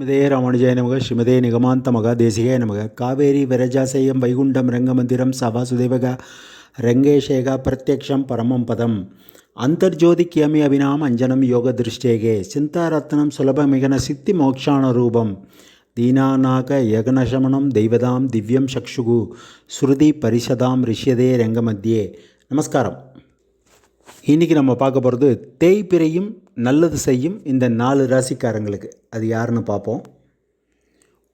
ஸ்மிதே ராமானுஜாய நமக ஸ்ரீமதே நிகமாந்தமக தேசிகாய நமக. காவேரி விரஜாசேயம் வைகுண்டம் ரங்கமந்திரம் சபாசுதேவக ரங்கேஷேக பிரத்யக்ஷம் பரமம் பதம். அந்தர்ஜோதிக்கியமி அபினாம் அஞ்சனம் யோக திருஷ்டேகே. சிந்தாரத்னம் சுலபமிகன சித்தி மோக்ஷான ரூபம். தீனாநாக யகனசமனம் தெய்வதாம் திவ்யம் சக்ஷுகு. ஸ்ருதி பரிஷதாம் ரிஷ்யதே ரங்கமத்தியே. நமஸ்காரம். இன்றைக்கி நம்ம பார்க்க போகிறது தேய்பிரையும் நல்லது செய்யும் இந்த நாலு ராசிக்காரங்களுக்கு. அது யாருன்னு பார்ப்போம்.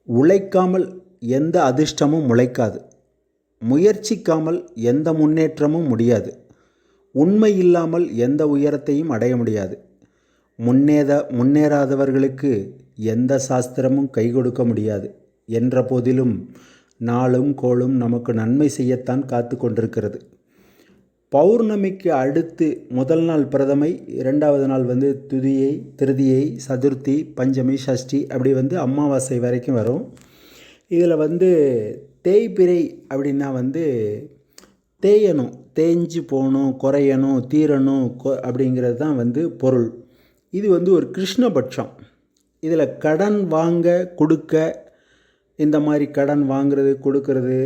உழைக்காமல் எந்த அதிர்ஷ்டமும் முளைக்காது. முயற்சிக்காமல் எந்த முன்னேற்றமும் முடியாது. உண்மை இல்லாமல் எந்த உயரத்தையும் அடைய முடியாது. முன்னேத முன்னேறாதவர்களுக்கு எந்த சாஸ்திரமும் கை கொடுக்க முடியாது. என்ற போதிலும் நாளும் கோளும் நமக்கு நன்மை செய்யத்தான் காத்து கொண்டிருக்கிறது. பௌர்ணமிக்கு அடுத்து முதல் நாள் பிரதமை இரண்டாவது நாள் வந்து துதியை திருதியை சதுர்த்தி பஞ்சமி சஷ்டி அப்படி வந்து அமாவாசை வரைக்கும் வரும். இதில் வந்து தேய்பிறை அப்படின்னா வந்து தேயணும் தேஞ்சு போகணும் குறையணும் தீரணும் கொ அப்படிங்கிறது தான் வந்து பொருள். இது வந்து ஒரு கிருஷ்ணபட்சம். இதில் கடன் வாங்க கொடுக்க இந்த மாதிரி கடன் வாங்குறது கொடுக்கறது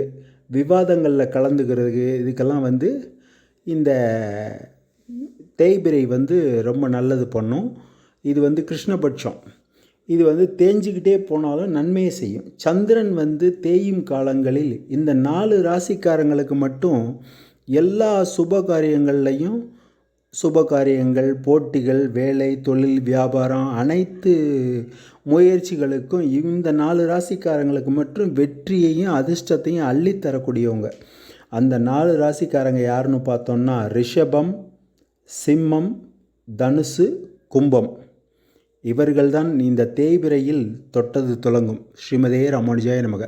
விவாதங்களில் கலந்துக்கிறது இதுக்கெல்லாம் வந்து இந்த தேய்பிரை வந்து ரொம்ப நல்லது பண்ணும். இது வந்து கிருஷ்ணபட்சம். இது வந்து தேஞ்சிக்கிட்டே போனாலும் நன்மையை செய்யும். சந்திரன் வந்து தேயும் காலங்களில் இந்த நாலு ராசிக்காரங்களுக்கு மட்டும் எல்லா சுப காரியங்கள்லையும் சுப காரியங்கள் போட்டிகள் வேலை தொழில் வியாபாரம் அனைத்து முயற்சிகளுக்கும் இந்த நாலு ராசிக்காரங்களுக்கு மட்டும் வெற்றியையும் அதிர்ஷ்டத்தையும் அள்ளித்தரக்கூடியவங்க. அந்த நாலு ராசிக்காரங்க யாருன்னு பார்த்தோம்னா ரிஷபம் சிம்மம் தனுசு கும்பம். இவர்கள்தான் இந்த தேய்பிரையில் தொட்டது துலங்கும். ஸ்ரீமதே ராமானுஜாய நமக.